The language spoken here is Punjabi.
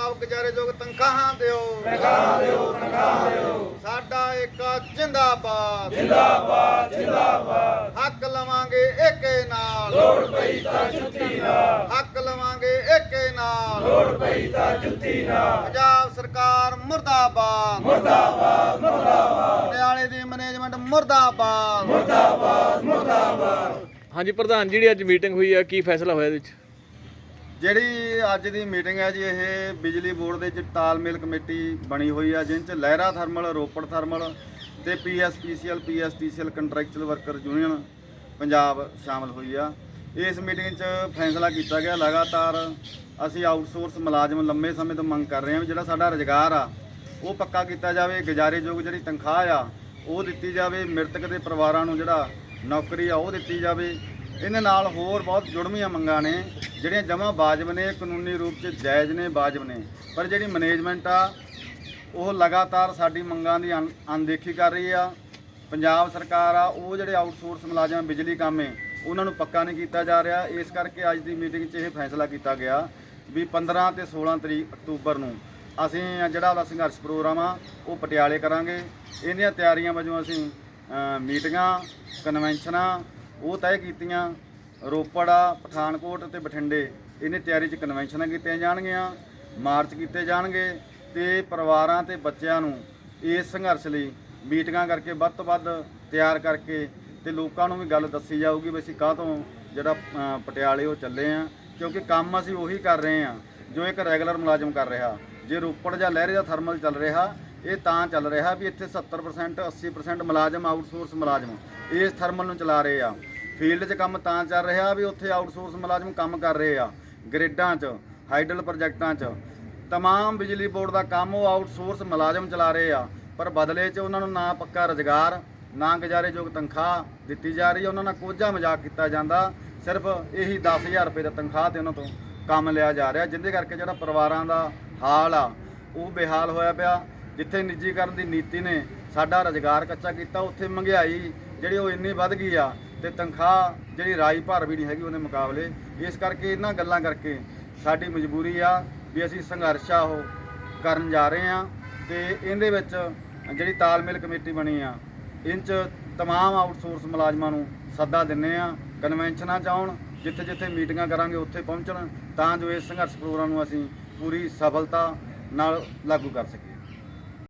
ਮੁਤਾਬਕ ਜਾਰੇਯੋਗ ਤਨਖਾਹਾਂ ਦਿਓ। ਤਨਖਾਹਾਂ ਦਿਓ ਤਨਖਾਹਾਂ ਦਿਓ। ਸਾਡਾ ਇੱਕ ਜਿੰਦਾਬਾਦ। ਜਿੰਦਾਬਾਦ ਜਿੰਦਾਬਾਦ। ਹੱਕ ਲਵਾਂਗੇ ਏਕੇ ਨਾਲ। ਲੋੜ ਪਈ ਤਾਂ ਜੁੱਤੀ ਨਾਲ। ਹੱਕ ਲਵਾਂਗੇ ਏਕੇ ਨਾਲ। ਲੋੜ ਪਈ ਤਾਂ ਜੁੱਤੀ ਨਾਲ। ਪੰਜਾਬ ਸਰਕਾਰ ਮੁਰਦਾਬਾਦ। ਮੁਰਦਾਬਾਦ ਮੁਰਦਾਬਾਦ। ਪਟਿਆਲੇ ਦੀ ਮੈਨੇਜਮੈਂਟ ਮੁਰਦਾਬਾਦ। ਹਾਂਜੀ ਪ੍ਰਧਾਨ ਜਿਹੜੀ ਅੱਜ ਮੀਟਿੰਗ ਹੋਈ ਆ ਕੀ ਫੈਸਲਾ ਹੋਇਆ ਇਹਦੇ ਵਿੱਚ? ਜਿਹੜੀ ਅੱਜ ਦੀ ਮੀਟਿੰਗ ਹੈ ਜੀ, ਇਹ ਬਿਜਲੀ ਬੋਰਡ ਦੇ ਚ ਤਾਲਮੇਲ ਕਮੇਟੀ ਬਣੀ ਹੋਈ ਆ ਜਿਸ ਚ ਲਹਿਰਾ ਥਰਮਲ, ਰੋਪੜ ਥਰਮਲ ਤੇ PSPCL, PSTCL contractual worker union Punjab ਸ਼ਾਮਲ ਹੋਈ ਆ। ਇਸ ਮੀਟਿੰਗ 'ਚ ਫੈਸਲਾ ਕੀਤਾ ਗਿਆ, ਲਗਾਤਾਰ ਅਸੀਂ ਆਊਟਸੋਰਸ ਮੁਲਾਜ਼ਮ ਲੰਮੇ ਸਮੇਂ ਤੋਂ ਮੰਗ ਕਰ ਰਹੇ ਹਾਂ ਵੀ ਜਿਹੜਾ ਸਾਡਾ ਰੁਜ਼ਗਾਰ ਆ, ਉਹ ਪੱਕਾ ਕੀਤਾ ਜਾਵੇ, ਗੁਜ਼ਾਰੇਯੋਗ ਜਿਹੜੀ ਤਨਖਾਹ ਆ, ਉਹ ਦਿੱਤੀ ਜਾਵੇ, ਮ੍ਰਿਤਕ ਦੇ ਪਰਿਵਾਰਾਂ ਨੂੰ ਜਿਹੜਾ ਨੌਕਰੀ ਆ, ਉਹ ਦਿੱਤੀ ਜਾਵੇ। ਇਹਦੇ ਨਾਲ ਹੋਰ ਬਹੁਤ ਜੁੜਵੀਆਂ ਮੰਗਾਂ ਨੇ, ਜਿਹੜੀਆਂ ਜਮਾਂ ਬਾਜਬ ਨੇ, ਕਾਨੂੰਨੀ ਰੂਪ 'ਚ ਜਾਇਜ਼ ਨੇ, ਬਾਜਬ ਨੇ। ਪਰ ਜਿਹੜੀ ਮੈਨੇਜਮੈਂਟ ਆ, ਉਹ ਲਗਾਤਾਰ ਸਾਡੀ ਮੰਗਾਂ ਦੀ ਅਣ- ਅਣਦੇਖੀ ਕਰ ਰਹੀ ਆ। ਪੰਜਾਬ ਸਰਕਾਰ ਆ, ਉਹ ਜਿਹੜੇ ਆਊਟਸੋਰਸ ਮੁਲਾਜ਼ਮ ਬਿਜਲੀ ਕੰਮ ਏ, ਉਹਨਾਂ ਨੂੰ ਪੱਕਾ ਨਹੀਂ ਕੀਤਾ ਜਾ ਰਿਹਾ। ਇਸ ਕਰਕੇ ਅੱਜ ਦੀ ਮੀਟਿੰਗ 'ਚ ਇਹ ਫੈਸਲਾ ਕੀਤਾ ਗਿਆ ਵੀ 15 ਤੇ 16 ਤਰੀਕ ਅਕਤੂਬਰ ਨੂੰ ਅਸੀਂ ਜਿਹੜਾ ਉਹਦਾ ਸੰਘਰਸ਼ ਪ੍ਰੋਗਰਾਮ ਆ, ਉਹ ਪਟਿਆਲੇ ਕਰਾਂਗੇ। ਇਹਦੀਆਂ ਤਿਆਰੀਆਂ ਵਜੋਂ ਅਸੀਂ ਮੀਟਿੰਗਾਂ ਕਨਵੈਨਸ਼ਨਾਂ ਉਹ ਤੈਅ ਕੀਤੀਆਂ, ਰੋਪੜ ਆ ਪਠਾਨਕੋਟ ਤੇ ਬਠਿੰਡੇ। ਇਹਨੇ ਤਿਆਰੀ 'ਚ ਕਨਵੈਨਸ਼ਨਾਂ ਕੀਤੀਆਂ ਜਾਣਗੀਆਂ, ਮਾਰਚ ਕੀਤੇ ਜਾਣਗੇ ਤੇ ਪਰਿਵਾਰਾਂ ਤੇ ਬੱਚਿਆਂ ਨੂੰ ਇਸ ਸੰਘਰਸ਼ ਲਈ ਮੀਟਿੰਗਾਂ ਕਰਕੇ ਵੱਧ ਤੋਂ ਵੱਧ ਤਿਆਰ ਕਰਕੇ ਤੇ ਲੋਕਾਂ ਨੂੰ ਵੀ ਗੱਲ ਦੱਸੀ ਜਾਊਗੀ ਵੀ ਅਸੀਂ ਕਾਹ ਤੋਂ ਜਿਹੜਾ ਪਟਿਆਲੇ ਉਹ ਚੱਲੇ ਆ। ਕਿਉਂਕਿ ਕੰਮ ਅਸੀਂ ਉਹੀ ਕਰ ਰਹੇ ਆ, ਜੋ ਇੱਕ ਰੈਗੂਲਰ ਮੁਲਾਜ਼ਮ ਕਰ ਰਿਹਾ। ਜੇ ਰੋਪੜ ਜਾਂ ਲਹਿਰੇ ਦਾ ਥਰਮਲ ਚੱਲ ਰਿਹਾ, ਇਹ ਤਾਂ ਚੱਲ ਰਿਹਾ ਵੀ ਇੱਥੇ 70% 80% ਮੁਲਾਜ਼ਮ ਆਊਟਸੋਰਸ ਮੁਲਾਜ਼ਮ ਇਸ ਥਰਮਲ ਨੂੰ ਚਲਾ ਰਹੇ ਆ। ਫੀਲਡ 'ਚ ਕੰਮ ਤਾਂ ਚੱਲ ਰਿਹਾ ਵੀ ਉੱਥੇ ਆਊਟਸੋਰਸ ਮੁਲਾਜ਼ਮ ਕੰਮ ਕਰ ਰਹੇ ਆ, ਗ੍ਰਿਡਾਂ 'ਚ, ਹਾਈਡਲ ਪ੍ਰੋਜੈਕਟਾਂ 'ਚ। ਤਮਾਮ ਬਿਜਲੀ ਬੋਰਡ ਦਾ ਕੰਮ ਉਹ ਆਊਟਸੋਰਸ ਮੁਲਾਜ਼ਮ ਚਲਾ ਰਹੇ ਆ, ਪਰ ਬਦਲੇ 'ਚ ਉਹਨਾਂ ਨੂੰ ਨਾ ਪੱਕਾ ਰੁਜ਼ਗਾਰ, ਨਾ ਗੁਜ਼ਾਰੇਯੋਗ ਤਨਖਾਹ ਦਿੱਤੀ ਜਾ ਰਹੀ ਹੈ ਉਹਨਾਂ ਨਾਲ ਕੋਝਾ ਮਜ਼ਾਕ ਕੀਤਾ ਜਾਂਦਾ। ਸਿਰਫ ਇਹੀ 10000 ਰੁਪਏ ਦਾ ਤਨਖਾਹ ਤੇ ਉਹਨਾਂ ਤੋਂ ਕੰਮ ਲਿਆ ਜਾ ਰਿਹਾ, ਜਿੰਦੇ ਕਰਕੇ ਜਿਹੜਾ ਪਰਿਵਾਰਾਂ ਦਾ ਹਾਲ ਆ, ਉਹ ਬੇਹਾਲ ਹੋਇਆ ਪਿਆ। ਜਿੱਥੇ ਨਿੱਜੀਕਰਨ ਦੀ ਨੀਤੀ ਨੇ ਸਾਡਾ ਰੁਜ਼ਗਾਰ ਕੱਚਾ ਕੀਤਾ, ਉੱਥੇ ਮਹਿੰਗਾਈ ਜਿਹੜੀ ਉਹ ਇੰਨੀ ਵੱਧ ਗਈ ਆ ਤੇ ਤਨਖਾਹ ਜਿਹੜੀ ਰਾਜ ਭਰ ਵੀ ਨਹੀਂ ਹੈਗੀ ਉਹਦੇ ਮੁਕਾਬਲੇ, ਇਸ ਕਰਕੇ ਇਹਨਾਂ ਗੱਲਾਂ ਕਰਕੇ ਸਾਡੀ ਮਜਬੂਰੀ ਆ ਵੀ ਅਸੀਂ ਸੰਘਰਸ਼ ਆ ਉਹ ਕਰਨ ਜਾ ਰਹੇ ਆ ਤੇ ਇਹਦੇ ਵਿੱਚ ਜਿਹੜੀ ਤਾਲਮੇਲ ਕਮੇਟੀ ਬਣੀ ਆ ਇੰਚ ਤਮਾਮ ਆਊਟਸੋਰਸ ਮੁਲਾਜ਼ਮਾਂ ਨੂੰ ਸੱਦਾ ਦਿੰਨੇ ਆ ਕਨਵੈਨਸ਼ਨਾਂ ਚ ਆਉਣ ਜਿੱਥੇ ਜਿੱਥੇ ਮੀਟਿੰਗਾਂ ਕਰਾਂਗੇ ਉੱਥੇ ਪਹੁੰਚਣ, ਤਾਂ ਜੋ ਇਸ ਸੰਘਰਸ਼ ਪ੍ਰੋਗਰਾਮ ਨੂੰ ਅਸੀਂ ਪੂਰੀ ਸਫਲਤਾ ਨਾਲ ਲਾਗੂ ਕਰ ਸਕੀਏ।